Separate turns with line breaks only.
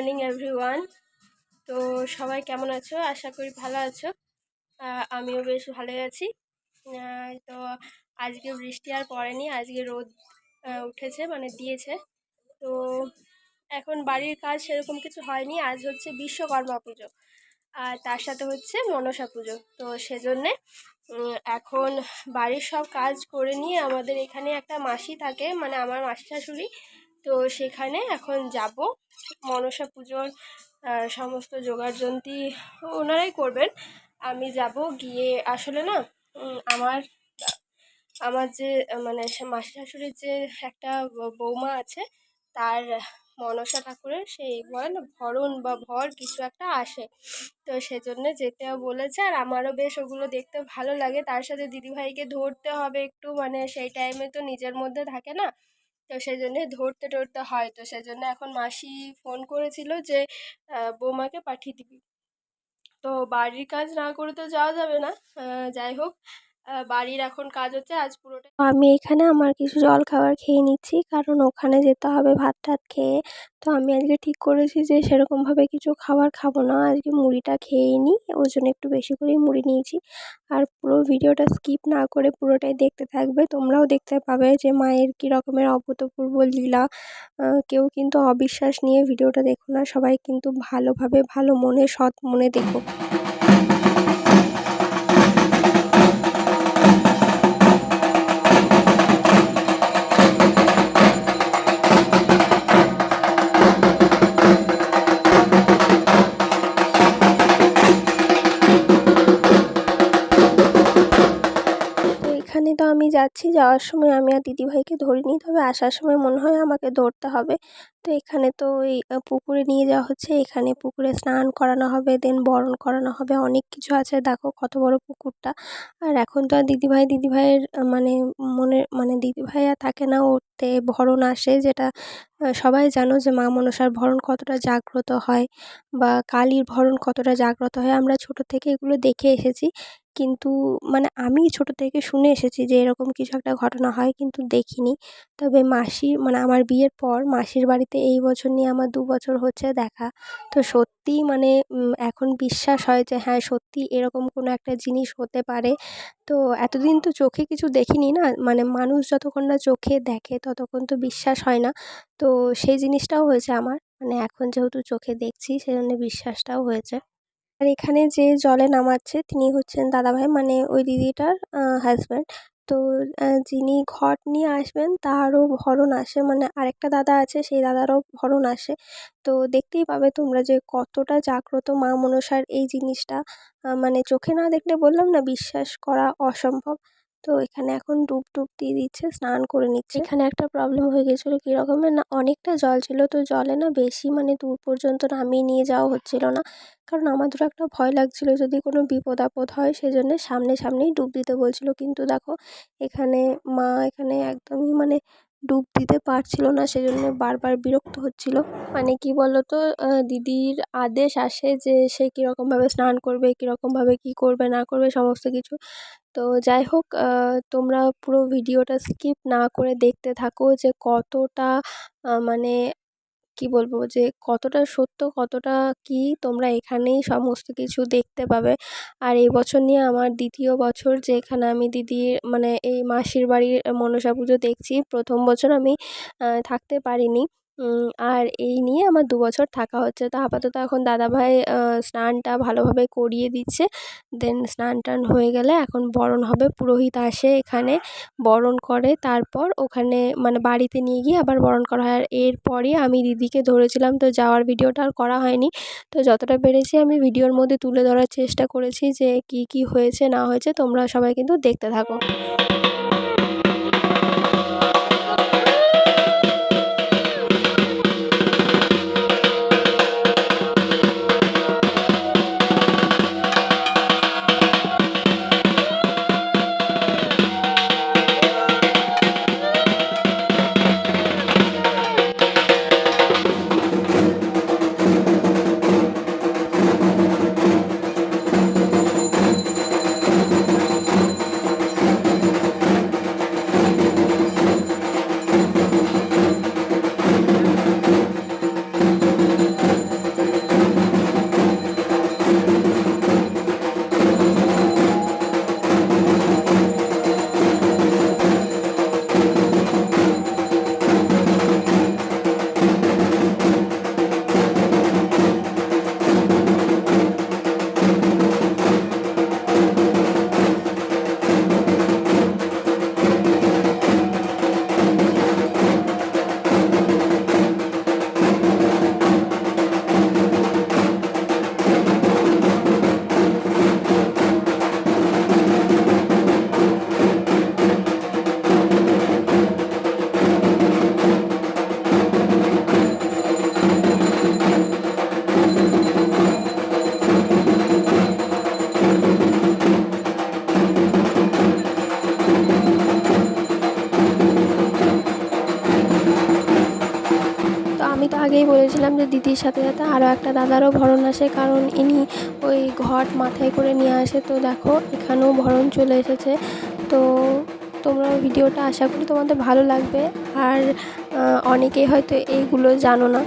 Morning, everyone. তো সবাই কেমন আছো? আশা করি ভালো আছো। আমিও বেশ ভালোই আছি। তো আজকে বৃষ্টি আর পড়েনি, আজকে রোদ উঠেছে মানে দিয়েছে। তো এখন বাড়ির কাজ সেরকম কিছু হয়নি, আজ হচ্ছে বিশ্বকর্মা পুজো। আর তার সাথে হচ্ছে মনসা পুজো। তো সেজন্যে এখন বাড়ির সব কাজ করে নিয়ে আমাদের এখানে একটা মাসি থাকে মানে আমার মাসি শাশুড়ি। তো সেখানে এখন যাব। মনসা পুজোর সমস্ত জোগাড়যন্ত্রী ওনারাই করবেন। আমি যাব গিয়ে আসলে না আমার আমার যে মানে মাসি শাশুড়ির যে একটা বৌমা আছে, তার মনসা ঠাকুরের সেই বলে না ভরণ বা ভর কিছু একটা আসে। তো সেজন্য যেতেও বলেছে, আর আমারও বেশ ওগুলো দেখতে ভালো লাগে। তার সাথে দিদিভাইকে ধরতে হবে একটু মানে সেই টাইমে তো নিজের মধ্যে থাকে না। তো সেই জন্যে ধরতে টরতে হয়। তো সেই জন্য এখন মাসি ফোন করেছিল যে বৌমাকে পাঠিয়ে দিবি। তো বাড়ির কাজ না করে তো যাওয়া যাবে না। যাই হোক বাড়ির এখন কাজ হচ্ছে, আজ পুরোটা আমি এখানে আমার কিছু জল খাবার খেয়ে নিচ্ছি, কারণ ওখানে যেতে হবে ভাত টাত খেয়ে। তো আমি আজকে ঠিক করেছি যে, সেরকমভাবে কিছু খাবার খাব না, আজকে মুড়িটা খেয়েই নিই ওই জন্য একটু বেশি করেই মুড়ি নিয়েছি। আর পুরো ভিডিওটা স্কিপ না করে পুরোটাই দেখতে থাকবে, তোমরাও দেখতে পাবে যে, মায়ের কী রকমের অভূতপূর্ব লীলা। কেউ কিন্তু অবিশ্বাস নিয়ে ভিডিওটা দেখো না, সবাই কিন্তু ভালোভাবে, ভালো মনে, সৎ মনে দেখো। যাচ্ছি, যাওয়ার সময় আমি আর দিদিভাইকে ধরিনি। তবে আসার সময় মনে হয় আমাকে ধরতে হবে। তো এখানে তো ওই পুকুরে নিয়ে যাওয়া হচ্ছে। এখানে পুকুরে স্নান করানো হবে, দেন বরণ করানো হবে। অনেক কিছু আছে। দেখো কত বড় পুকুরটা। আর এখন তো আর দিদিভাই, দিদিভাইয়ের মানে মনে মানে দিদিভাই আর থাকে না। ওতে ভরণ আসে যেটা সবাই জানো যে মা মনসার ভরণ কতটা জাগ্রত হয় বা কালীর ভরণ কতটা জাগ্রত হয়। আমরা ছোট থেকে এগুলো দেখে এসেছি। কিন্তু মানে আমি ছোটো থেকে শুনে এসেছি যে এরকম কিছু একটা ঘটনা হয় কিন্তু দেখিনি। তবে মাসি মানে আমার বিয়ের পর মাসির বাড়িতে এই বছর নিয়ে আমার দু বছর হচ্ছে দেখা। তো সত্যিই মানে এখন বিশ্বাস হয় যে হ্যাঁ সত্যি এরকম কোনো একটা জিনিস হতে পারে। তো এতদিন তো চোখে কিছু দেখিনি না মানে মানুষ যতক্ষণ না চোখে দেখে ততক্ষণ তো বিশ্বাস হয় না। তো সেই জিনিসটাও হয়েছে আমার। মানে এখন যেহেতু চোখে দেখছি, সেজন্য বিশ্বাসটাও হয়েছে। আর এখানে যে জলে নামাচ্ছে তিনি হচ্ছেন দাদাভাই মানে ওই দিদিটার হাজব্যান্ড তো যিনি ঘট নিয়ে আসবেন তারও ভরণ আসে মানে আরেকটা দাদা আছে, সেই দাদারও ভরণ আসে। তো দেখতেই পাবে তোমরা যে কতটা জাগ্রত মা মনসার এই জিনিসটা। মানে চোখে না দেখলে বললাম না, বিশ্বাস করা অসম্ভব। তো এখানে এখন ডুব ডুব দিয়ে দিচ্ছে, স্নান করে নিচ্ছে। এখানে একটা প্রবলেম হয়ে গেছিল কীরকমের না, অনেকটা জল ছিল। তো জলে না বেশি মানে দূর পর্যন্ত নামিয়ে নিয়ে যাওয়া হচ্ছিল না। কারণ আমাদেরও একটা ভয় লাগছিল যদি কোনো বিপদ আপদ হয় সেজন্য সামনে সামনেই ডুব দিতে বলছিলো। কিন্তু দেখো, এখানে মা এখানে একদমই মানে ডুব দিতে পারছিল না, সেজন্য বারবার বিরক্ত হচ্ছিল। মানে কি বলতো দিদির আদেশ আসে যে সে কীরকমভাবে স্নান করবে, কীরকমভাবে কী করবে, না করবে, সমস্ত কিছু। তো যাই হোক তোমরা পুরো ভিডিওটা স্কিপ না করে দেখতে থাকো যে কতটা মানে কি বলব যে কতটা সত্য, কতটা কি তোমরা এখানেই সমস্ত কিছু দেখতে পাবে। আর এই বছর নিয়ে আমার দ্বিতীয় বছর যে এখানে আমি দিদির মানে এই মাসির বাড়ির মনসা পুজো দেখছি, প্রথম বছর আমি থাকতে পারিনি। আর এই নিয়ে আমার দু বছর থাকা হচ্ছে। তো আপাতত এখন দাদাভাই স্নানটা ভালোভাবে করিয়ে দিচ্ছে। দেন স্নান টান হয়ে গেলে এখন বরণ হবে। পুরোহিত আসে এখানে, বরণ করে তারপর ওখানে মানে বাড়িতে নিয়ে গিয়ে আবার বরণ করা হয়। আর এরপরই আমি দিদিকে ধরেছিলাম, তো যাওয়ার ভিডিওটা আর করা হয়নি। তো যতটা পেরেছি আমি ভিডিওর মধ্যে তুলে ধরার চেষ্টা করেছি যে কি কি হয়েছে, না হয়েছে, তোমরা সবাই কিন্তু দেখতে থাকো। বলেছিলাম যে দিদির সাথে সাথে আরও একটা দাদারও ভরণ আসে, কারণ ইনি ওই ঘট মাথায় করে নিয়ে আসে। তো দেখো, এখানেও ভরণ চলে এসেছে। তো তোমরা ভিডিওটা আশা করি তোমাদের ভালো লাগবে। আর অনেকেই হয়তো এইগুলো জানো না।